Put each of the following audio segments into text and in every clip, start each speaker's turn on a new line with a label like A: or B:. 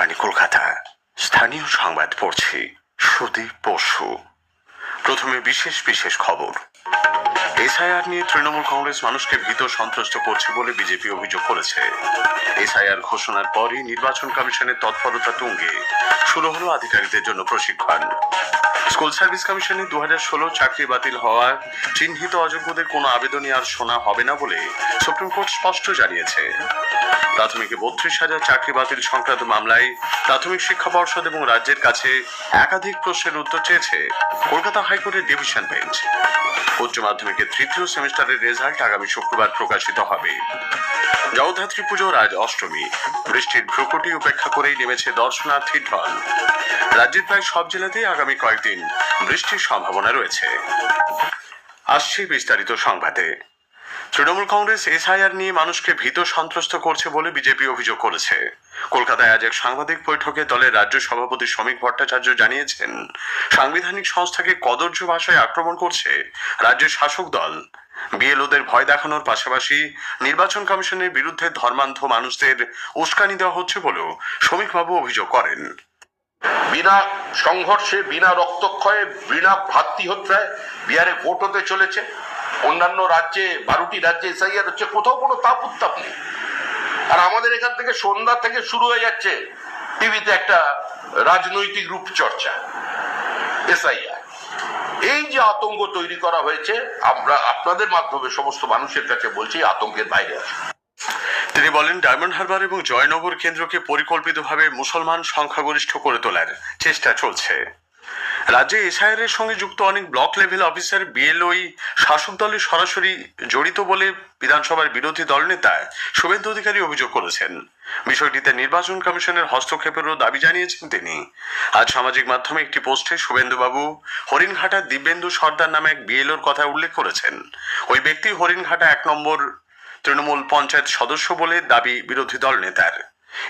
A: আকাশবাণী কলকাতা স্থানীয় সংবাদ পড়ছি সুদীপ বসু। প্রথমে বিশেষ বিশেষ খবর। এসআইআর নিয়ে তৃণমূল কংগ্রেস মানুষকে ভীত সন্ত্রস্ত করছে বলে বিজেপি অভিযোগ করেছে। এসআইআর ঘোষণার পরই নির্বাচন কমিশনের তৎপরতা তুঙ্গে শুরু হলো আধিকারিকদের জন্য প্রশিক্ষণ। স্কুল সার্ভিস কমিশনে দু হাজার ষোলো চাকরি বাতিল হওয়ার চিহ্নিত অযোগ্যদের কোনো আবেদনই আর শোনা হবে না বলে সুপ্রিম কোর্ট স্পষ্ট জানিয়েছে। প্রাথমিকে বত্রিশ হাজার চাকরি বাতিল সংক্রান্ত মামলায় প্রাথমিক শিক্ষা পর্ষদ এবং রাজ্যের কাছে একাধিক প্রশ্নের উত্তর চেয়েছে কলকাতা হাইকোর্টের ডিভিশন বেঞ্চ। উচ্চ মাধ্যমিকের তৃতীয় সেমিস্টারের রেজাল্ট আগামী শুক্রবার প্রকাশিত হবে। জগদ্ধাত্রী পুজোর আজ অষ্টমী। বৃষ্টির ভ্রুকুটি উপেক্ষা করেই নেমেছে দর্শনার্থীর ঢল। রাজ্যের প্রায় সব জেলাতেই আগামী কয়েকদিন বৃষ্টির সম্ভাবনা রয়েছে। আসছি বিস্তারিত সংবাদে। তৃণমূল কংগ্রেস এসআইআর নিয়ে মানুষকে ভীত সন্ত্রস্ত করছে বলে বিজেপি অভিযোগ করেছে। কলকাতায় আজ এক সাংবাদিক বৈঠকে দলের রাজ্য সভাপতি শ্রমিক ভট্টাচার্য জানিয়েছেন, সাংবিধানিক সংস্থাকে কদর্য ভাষায় আক্রমণ করছে রাজ্যের শাসক দল। বিএলওদের ভয় দেখানোর পাশাপাশি নির্বাচন কমিশনের বিরুদ্ধে ধর্মান্ধ মানুষদের উস্কানি দেওয়া হচ্ছে বলেও শ্রমিকবাবু অভিযোগ করেন।
B: বিনা সংঘর্ষে, বিনা রক্তক্ষয়ে, বিনা ভ্রাতৃহত্যায় বিহারে ভোট হতে চলেছে। অন্যান্য রাজ্যে, বারোটি রাজ্যে এসআইআর হচ্ছে, কোথাও কোনো তাপ উত্তাপ নেই। আর আমাদের এখান থেকে সন্ধ্যা থেকে শুরু হয়ে যাচ্ছে টিভিতে একটা রাজনৈতিক রূপচর্চা, এসআইআর। এই যে আতঙ্ক তৈরি করা হয়েছে, আমরা আপনাদের মাধ্যমে সমস্ত মানুষের কাছে বলছি আতঙ্কের বাইরে আছে।
A: তিনি বলেন, ডায়মন্ড হারবার এবং জয়নগর কেন্দ্রকে পরিকল্পিতভাবে মুসলমান সংখ্যাগরিষ্ঠ করে তোলার চেষ্টা চলছে। রাজ্যে এসআইআর এর সঙ্গে যুক্ত অনেক ব্লক লেভেল অফিসার, বিএলওই শাসক দলে সরাসরি জড়িত বলে বিধানসভার বিরোধী দলনেতা শুভেন্দু অধিকারী অভিযোগ করেছেন। বিষয়টিতে নির্বাচন কমিশনের হস্তক্ষেপেরও দাবি জানিয়েছেন তিনি। আজ সামাজিক মাধ্যমে একটি পোস্টে শুভেন্দুবাবু হরিণঘাটার দিব্যেন্দু সর্দার নামে এক বিএলওর কথা উল্লেখ করেছেন। ওই ব্যক্তি হরিণঘাটা এক নম্বর তৃণমূল পঞ্চায়েত সদস্য বলে দাবি বিরোধী দল নেতার।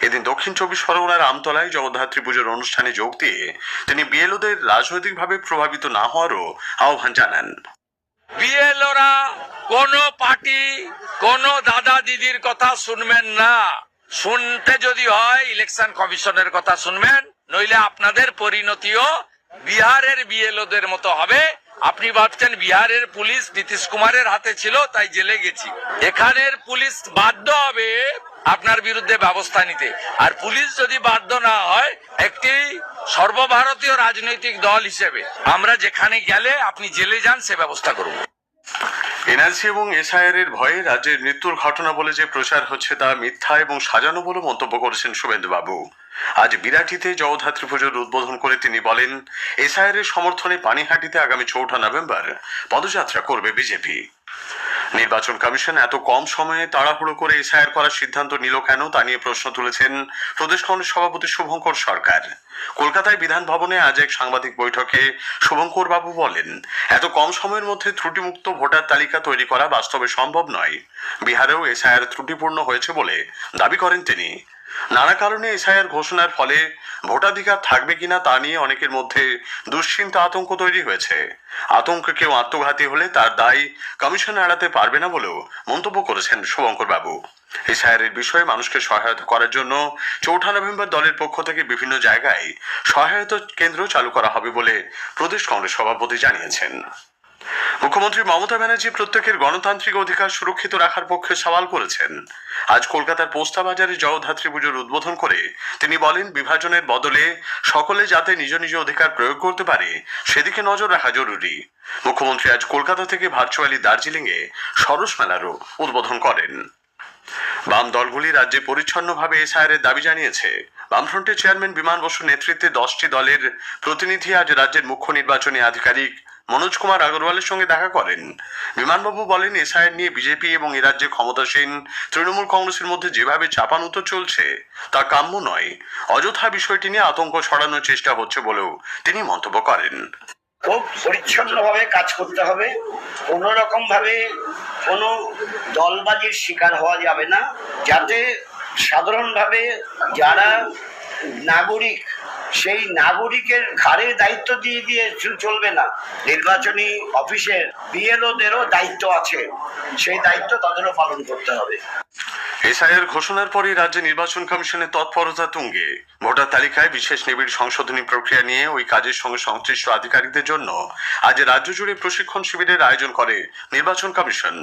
A: এদিন দক্ষিণ চব্বিশ পরগনার আমতলায় জগদ্ধাত্রী পুজোর অনুষ্ঠানে যোগ দিয়ে তিনি বিএলওদের রাজনৈতিকভাবে প্রভাবিত না হওয়ারও আহ্বান জানান।
C: বিএলওরা কোন পার্টি, কোন দাদা দিদির কথা শুনবেন না। শুনতে যদি হয়, ইলেকশন কমিশনের কথা শুনবেন, নইলে আপনাদের পরিণতিও বিহারের বিএলওদের মতো হবে। আপনি ভাবছেন বিহারের পুলিশ নীতিশ কুমারের হাতে ছিল, তাই জেলে গেছি। এখানের পুলিশ বাধ্য হবে আপনার বিরুদ্ধে ব্যবস্থা নিতে। আর পুলিশ যদি বাধ্য না হয়, একটি সর্বভারতীয় রাজনৈতিক দল হিসেবে আমরা যেখানে গেলে আপনি জেলে যান, সে ব্যবস্থা করব।
A: এনআরসি এবং এসআইআর এর ভয়ে রাজ্যের মৃত্যুর ঘটনা বলে যে প্রচার হচ্ছে তা মিথ্যা এবং সাজানো বলে মন্তব্য করেছেন শুভেন্দুবাবু। আজ বিরাটিতে জগদ্ধাত্রী পুজোর উদ্বোধন করে তিনি বলেন, এসআইআর এর সমর্থনে পানিহাটিতে আগামী চৌঠা নভেম্বর পদযাত্রা করবে বিজেপি। নির্বাচন কমিশন এত কম সময়ে তাড়াহুড়ো করে এসআইআর করার সিদ্ধান্ত নিল কেন তা নিয়ে প্রশ্ন তুলেছেন প্রদেশ কংগ্রেস সভাপতি শুভঙ্কর সরকার। কলকাতায় বিধান ভবনে আজ এক সাংবাদিক বৈঠকে শুভঙ্কর বাবু বলেন, এত কম সময়ের মধ্যে ত্রুটিমুক্ত ভোটার তালিকা তৈরি করা বাস্তবে সম্ভব নয়। বিহারেও এসআইআর ত্রুটিপূর্ণ হয়েছে বলে দাবি করেন তিনি। নানা কারণে এসআইআর ঘোষণার ফলে ভোটাধিকার থাকবে কিনা তা নিয়ে অনেকের মধ্যে দুশ্চিন্তা আতঙ্ক তৈরি হয়েছে। আতঙ্ক কেউ আত্মঘাতী হলে তার দায় কমিশন এড়াতে পারবে না বলেও মন্তব্য করেছেন শুভঙ্কর বাবু। এসআইআর এর বিষয়ে মানুষকে সহায়তা করার জন্য চৌঠা নভেম্বর দলের পক্ষ থেকে বিভিন্ন জায়গায় সহায়তা কেন্দ্র চালু করা হবে বলে প্রদেশ কংগ্রেস সভাপতি জানিয়েছেন। মুখ্যমন্ত্রী মমতা ব্যানার্জি প্রত্যেকের গণতান্ত্রিক অধিকার সুরক্ষিত রাখার পক্ষে সওয়াল করেছেন। আজ কলকাতার পোস্তা বাজারে জগদ্ধাত্রী পুজোর উদ্বোধন করে তিনি বলেন, বিভাজনের বদলে সকলে যাতে নিজ নিজ অধিকার প্রয়োগ করতে পারে, সেদিকে নজর রাখা জরুরি। মুখ্যমন্ত্রী আজ কলকাতা থেকে ভার্চুয়ালি দার্জিলিংয়ে সরস মেলারও উদ্বোধন করেন। বাম দলগুলি রাজ্যে পরিচ্ছন্নভাবে এসআইআর এর দাবি জানিয়েছে। বামফ্রন্টের চেয়ারম্যান বিমান বসু নেতৃত্বে দশটি দলের প্রতিনিধি আজ রাজ্যের মুখ্য নির্বাচনী আধিকারিক মনোজ কুমার আগরওয়ালের সঙ্গে দেখা করেন। বিমানবাবু বলেন, এসআইআর নিয়ে বিজেপি এবং এ রাজ্যে ক্ষমতাসীন তৃণমূল কংগ্রেসের মধ্যে যেভাবে চাপানুতো চলছে, তা কাম্য নয়। অযথা বিষয়টি নিয়ে আতঙ্ক ছড়ানোর চেষ্টা হচ্ছে বলেও তিনি মন্তব্য করেন।
D: খুব পরিচ্ছন্নভাবে কাজ করতে হবে। কোনো রকম ভাবে কোনো দলবাজির শিকার হওয়া যাবে না। যাতে সাধারণভাবে যারা নাগরিক সেই নাগরিকের ঘাড়ে দায়িত্ব দিয়ে দিয়ে চলবে না। নির্বাচনী অফিসের বিএলওদেরও দায়িত্ব আছে। সেই দায়িত্ব তাদেরও পালন করতে হবে।
A: এসআইয়ের ঘোষণার পরই রাজ্যে নির্বাচন কমিশনের তৎপরতা তুঙ্গে। ভোটার তালিকায় বিশেষ নিবিড় সংশোধনী প্রক্রিয়া নিয়ে ওই কাজের সঙ্গে সংশ্লিষ্ট আধিকারিকদের জন্য আজ রাজ্য জুড়ে প্রশিক্ষণ শিবিরের আয়োজন করে নির্বাচন কমিশন।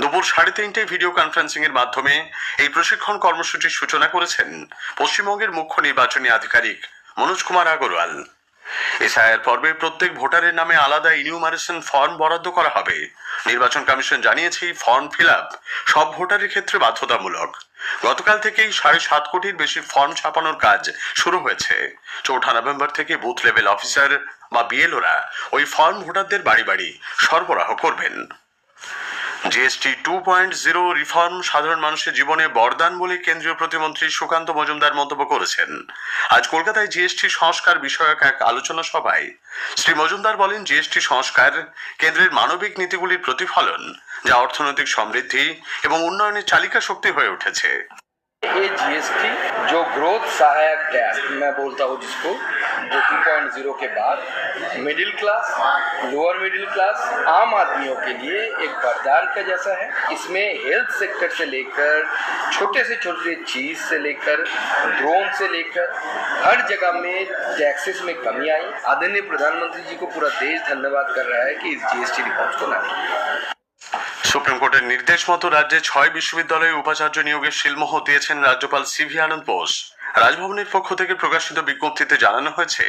A: দুপুর সাড়ে তিনটায় ভিডিও কনফারেন্সিং এর মাধ্যমে এই প্রশিক্ষণ কর্মসূচির সূচনা করেছেন পশ্চিমবঙ্গের মুখ্য নির্বাচনী আধিকারিক মনোজ কুমার আগরওয়াল। এসআইআর পর্বে প্রত্যেক ভোটারের নামে আলাদা ইনিউমারেশন ফর্ম বরাদ্দ করা হবে। নির্বাচন কমিশন জানিয়েছে, এই ফর্ম ফিল সব ভোটারের ক্ষেত্রে বাধ্যতামূলক। গতকাল থেকেই সাড়ে সাত কোটির বেশি ফর্ম ছাপানোর কাজ শুরু হয়েছে। চৌঠা নভেম্বর থেকে বুথ লেভেল অফিসার বা বিএলওরা ওই ফর্ম ভোটারদের বাড়ি বাড়ি সরবরাহ করবেন। G S T two point zero reform সাধারণ মানুষের জীবনে বরদান বলে কেন্দ্রীয় প্রতিমন্ত্রী সুকান্ত মজুমদার মন্তব্য করেছেন। আজ কলকাতায় জিএসটি সংস্কার বিষয়ক এক আলোচনা সভায় শ্রী মজুমদার বলেন, জিএসটি সংস্কার কেন্দ্রের মানবিক নীতিগুলির প্রতিফলন, যা অর্থনৈতিক সমৃদ্ধি এবং উন্নয়নের চালিকা শক্তি হয়ে উঠেছে।
E: ये जीएसटी जो ग्रोथ सहायक टैक्स मैं बोलता हूँ जिसको, जो 2.0 के बाद middle class lower middle class आम आदमियों के लिए एक वरदान का जैसा है इसमें हेल्थ सेक्टर से लेकर, छोटे से छोटे चीज़ से लेकर ड्रोन से लेकर, हर जगह में टैक्सेस में कमी आई आदरणीय प्रधानमंत्री जी को पूरा देश धन्यवाद कर रहा है कि इस जीएसटी रिफॉर्म्स को लाने के लिए।
A: সুপ্রিম কোর্টের নির্দেশ মতো রাজ্যে ছয় বিশ্ববিদ্যালয়ে উপাচার্য নিয়োগের শিলমোহ দিয়েছেন রাজ্যপাল সিভি আনন্দ বোস। রাজভবনের পক্ষ থেকে প্রকাশিত বিজ্ঞপ্তিতে জানানো হয়েছে,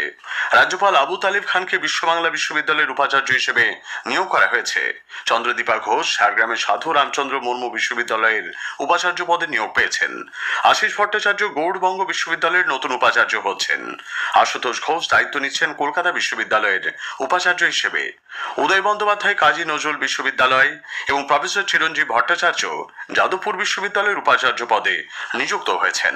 A: রাজ্যপাল আবু তালিব খানকে বিশ্ব বাংলা বিশ্ববিদ্যালয়ের উপাচার্য হিসেবে নিয়োগ করা হয়েছে। চন্দ্রদীপা ঘোষ, ঝাড়গ্রামের সাধু রামচন্দ্র মুর্মু বিশ্ববিদ্যালয়ের উপাচার্য পদে নিয়োগ পেয়েছেন। আশিস ভট্টাচার্য গৌড়বঙ্গ বিশ্ববিদ্যালয়ের নতুন উপাচার্য হচ্ছেন। আশুতোষ ঘোষ দায়িত্ব নিচ্ছেন কলকাতা বিশ্ববিদ্যালয়ের উপাচার্য হিসেবে। উদয় বন্দ্যোপাধ্যায়, কাজী নজরুল বিশ্ববিদ্যালয় এবং প্রফেসর চিরঞ্জীব ভট্টাচার্য যাদবপুর বিশ্ববিদ্যালয়ের উপাচার্য পদে নিযুক্ত হয়েছেন।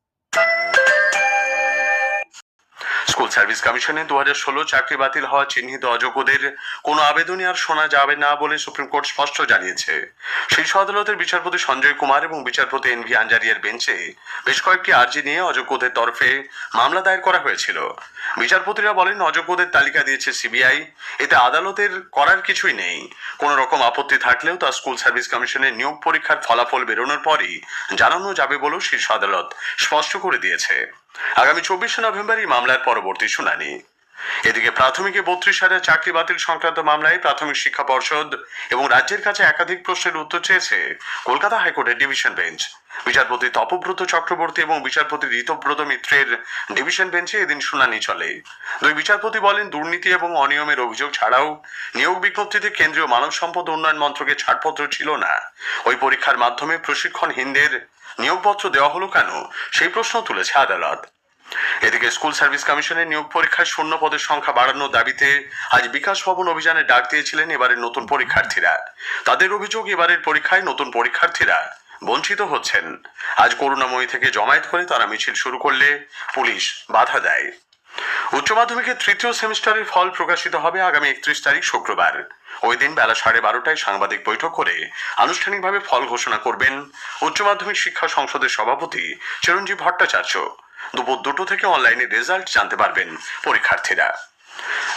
A: স্কুল সার্ভিস কমিশনে দু হাজার ষোলো চাকরি বাতিল হওয়া চিহ্নিত অযোগ্যদের কোনো আবেদনই আর শোনা যাবে না বলে সুপ্রিম কোর্ট স্পষ্ট জানিয়েছে। শীর্ষ আদালতের বিচারপতি সঞ্জয় কুমার এবং বিচারপতি এন ভি আঞ্জারিয়ার বেঞ্চে বেশ কয়েকটি আর্জি নিয়ে অযোগ্যদের তরফে মামলা দায়ের করা হয়েছিল। বিচারপতিরা বলেন, অযোগ্যদের তালিকা দিয়েছে সিবিআই। এতে আদালতের করার কিছুই নেই। কোনো রকম আপত্তি থাকলেও তা স্কুল সার্ভিস কমিশনের নিয়োগ পরীক্ষার ফলাফল বেরোনোর পরই জানানো যাবে বলেও শীর্ষ আদালত স্পষ্ট করে দিয়েছে। আগামী চব্বিশে নভেম্বর এই মামলার পরবর্তী শুনানি। এদিকে প্রাথমিকে বত্রিশ হাজার চাকরি বাতিল সংক্রান্ত মামলায় প্রাথমিক শিক্ষা পর্ষদ এবং রাজ্যের কাছে একাধিক প্রশ্নের উত্তর চেয়েছে কলকাতা হাইকোর্টের ডিভিশন বেঞ্চ। বিচারপতি তপব্রত চক্রবর্তী এবং বিচারপতি ঋতব্রত মিত্রের ডিভিশন বেঞ্চে এদিন শুনানি চলে। দুই বিচারপতি বলেন, দুর্নীতি এবং অনিয়মের অভিযোগ ছাড়াও নিয়োগ বিজ্ঞপ্তিতে কেন্দ্রীয় মানব সম্পদ উন্নয়ন মন্ত্রকের ছাড়পত্র ছিল না। ওই পরীক্ষার মাধ্যমে প্রশিক্ষণহীনদের নিয়োগপত্র দেওয়া হলো কেন? সেই প্রশ্ন তুলেছে আদালত। এদিকে স্কুল সার্ভিস কমিশনের নিয়োগ পরীক্ষায় শূন্য পদের সংখ্যা বাড়ানোর দাবিতে আজ বিকাশ ভবন অভিযানে ডাক দিয়েছিলেন এবারের নতুন পরীক্ষার্থীরা। তাদের অভিযোগ, এবারের পরীক্ষায় নতুন পরীক্ষার্থীরা বঞ্চিত হচ্ছেন। আজ করুণাময়ী থেকে জমায়েত করে তারা মিছিল শুরু করলে পুলিশ বাধা দেয়। উচ্চ মাধ্যমিকের তৃতীয় সেমিস্টারের ফল প্রকাশিত হবে আগামী একত্রিশ তারিখ শুক্রবার। ওই দিন বেলা সাড়ে বারোটায় সাংবাদিক বৈঠক করে আনুষ্ঠানিকভাবে ফল ঘোষণা করবেন উচ্চ মাধ্যমিক শিক্ষা সংসদের সভাপতি চিরঞ্জীব ভট্টাচার্য। দুপুর দুটো থেকে অনলাইনে রেজাল্ট জানতে পারবেন পরীক্ষার্থীরা।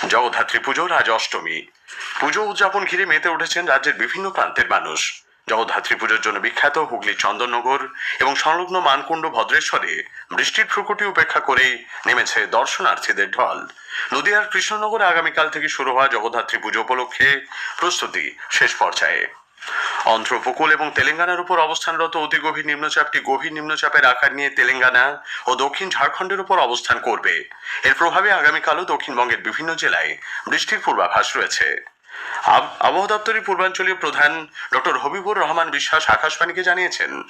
A: জগদ্ধাত্রী পুজোর আজ অষ্টমী। পুজো উদযাপন ঘিরে মেতে উঠেছেন রাজ্যের বিভিন্ন প্রান্তের মানুষ। জগদ্ধাত্রী পুজোর জন্য বিখ্যাত হুগলির চন্দননগর এবং সংলগ্ন মানকুণ্ড ভদ্রেশ্বরে বৃষ্টির প্রকটি উপেক্ষা করেই নেমেছে দর্শনার্থীদের ঢল। নদিয়ার কৃষ্ণনগরে আগামীকাল থেকে শুরু হওয়া জগদ্ধাত্রী পুজো উপলক্ষে প্রস্তুতি শেষ পর্যায়ে। অন্ধ্র উপকূল এবং তেলেঙ্গানার উপর অবস্থানরত অতি গভীর নিম্নচাপটি গভীর নিম্নচাপের আকার নিয়ে তেলেঙ্গানা ও দক্ষিণ ঝাড়খণ্ডের উপর অবস্থান করবে। এর প্রভাবে আগামীকালও দক্ষিণবঙ্গের বিভিন্ন জেলায় বৃষ্টির পূর্বাভাস রয়েছে। আব- আবহাওয়া দপ্তরের পূর্বাঞ্চলীয় প্রধান ডক্টর হবিবুর রহমান বিশ্বাস আকাশবাণীকে জানিয়েছেন।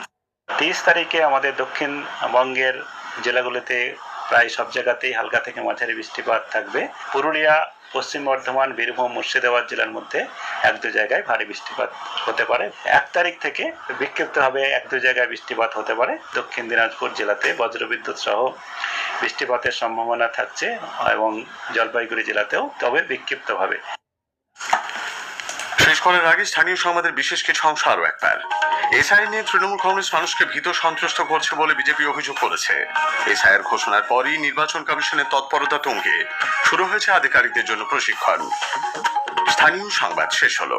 F: তেইশ তারিখে আমাদের দক্ষিণবঙ্গের জেলাগুলোতে প্রায় সব জায়গাতেই হালকা থেকে মাঝারি বৃষ্টিপাত থাকবে। পুরুলিয়া, পশ্চিম বর্ধমান, বীরভূম, মুর্শিদাবাদ জেলার মধ্যে এক দু জায়গায় ভারী বৃষ্টিপাত হতে পারে। এক তারিখ থেকে বিক্ষিপ্তভাবে এক দু জায়গায় বৃষ্টিপাত হতে পারে। দক্ষিণ দিনাজপুর জেলাতে বজ্রবিদ্যুৎ সহ বৃষ্টিপাতের সম্ভাবনা থাকছে এবং জলপাইগুড়ি জেলাতেও, তবে বিক্ষিপ্তভাবে।
A: করার আগে স্থানীয় সংবাদের বিশেষ কিছু অংশ আরও একবার। এসআই নিয়ে তৃণমূল কংগ্রেস মানুষকে ভীত সন্ত্রস্ত করছে বলে বিজেপি অভিযোগ করেছে। এসআইয়ের ঘোষণার পরই নির্বাচন কমিশনের তৎপরতা তুঙ্গে। শুরু হয়েছে আধিকারিকদের জন্য প্রশিক্ষণ। স্থানীয় সংবাদ শেষ হলো।